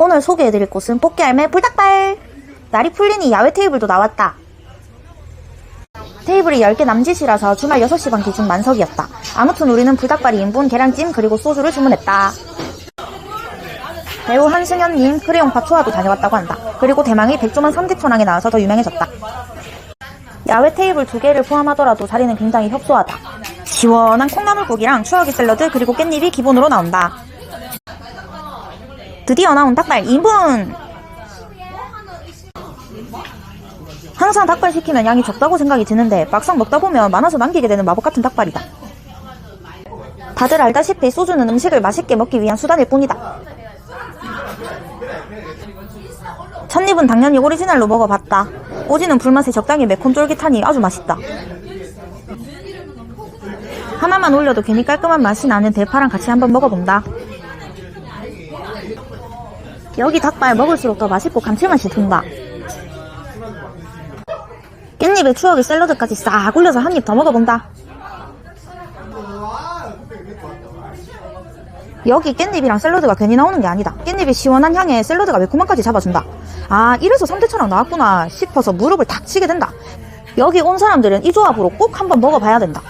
오늘 소개해드릴 곳은 뽑기할매 불닭발! 날이 풀리니 야외 테이블도 나왔다. 테이블이 10개 남짓이라서 주말 6시 반 기준 만석이었다. 아무튼 우리는 불닭발 2인분, 계란찜, 그리고 소주를 주문했다. 배우 한승현님, 크레용파 투어도 다녀왔다고 한다. 그리고 대망이 백조만 3대 천왕에 나와서 더 유명해졌다. 야외 테이블 두 개를 포함하더라도 자리는 굉장히 협소하다. 시원한 콩나물국이랑 추억의 샐러드 그리고 깻잎이 기본으로 나온다. 드디어 나온 닭발 2인분! 항상 닭발 시키면 양이 적다고 생각이 드는데 막상 먹다 보면 많아서 남기게 되는 마법 같은 닭발이다. 다들 알다시피 소주는 음식을 맛있게 먹기 위한 수단일 뿐이다. 첫입은 당연히 오리지널로 먹어봤다. 오지는 불맛에 적당히 매콤 쫄깃하니 아주 맛있다. 하나만 올려도 괜히 깔끔한 맛이 나는 대파랑 같이 한번 먹어본다. 여기 닭발 먹을수록 더 맛있고 감칠맛이 든다. 깻잎에 추억의 샐러드까지 싹 올려서 한 입 더 먹어본다. 여기 깻잎이랑 샐러드가 괜히 나오는 게 아니다. 깻잎의 시원한 향에 샐러드가 매콤함까지 잡아준다. 아, 이래서 3대천왕 나왔구나 싶어서 무릎을 탁 치게 된다. 여기 온 사람들은 이 조합으로 꼭 한번 먹어봐야 된다.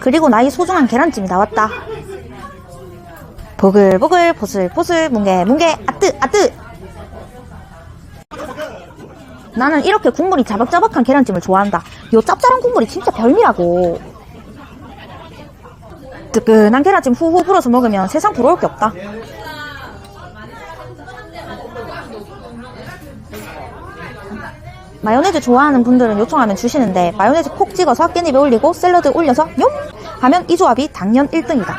그리고 나의 소중한 계란찜이 나왔다. 보글보글 보슬보슬 뭉게뭉게 아뜨 아뜨 나는 이렇게 국물이 자박자박한 계란찜을 좋아한다. 요 짭짤한 국물이 진짜 별미라고. 뜨끈한 계란찜 후후 불어서 먹으면 세상 부러울 게 없다. 마요네즈 좋아하는 분들은 요청하면 주시는데 마요네즈 콕 찍어서 깻잎에 올리고 샐러드 올려서 용 하면 이 조합이 당연 1등이다.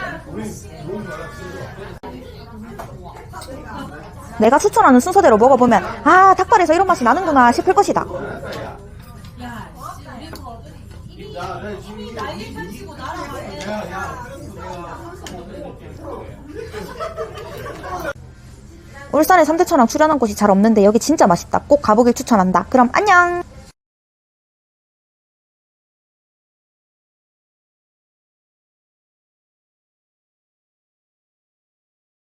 내가 추천하는 순서대로 먹어보면 아 닭발에서 이런 맛이 나는구나 싶을 것이다. 울산에 3대천왕 출연한 곳이 잘 없는데 여기 진짜 맛있다. 꼭 가보길 추천한다. 그럼 안녕!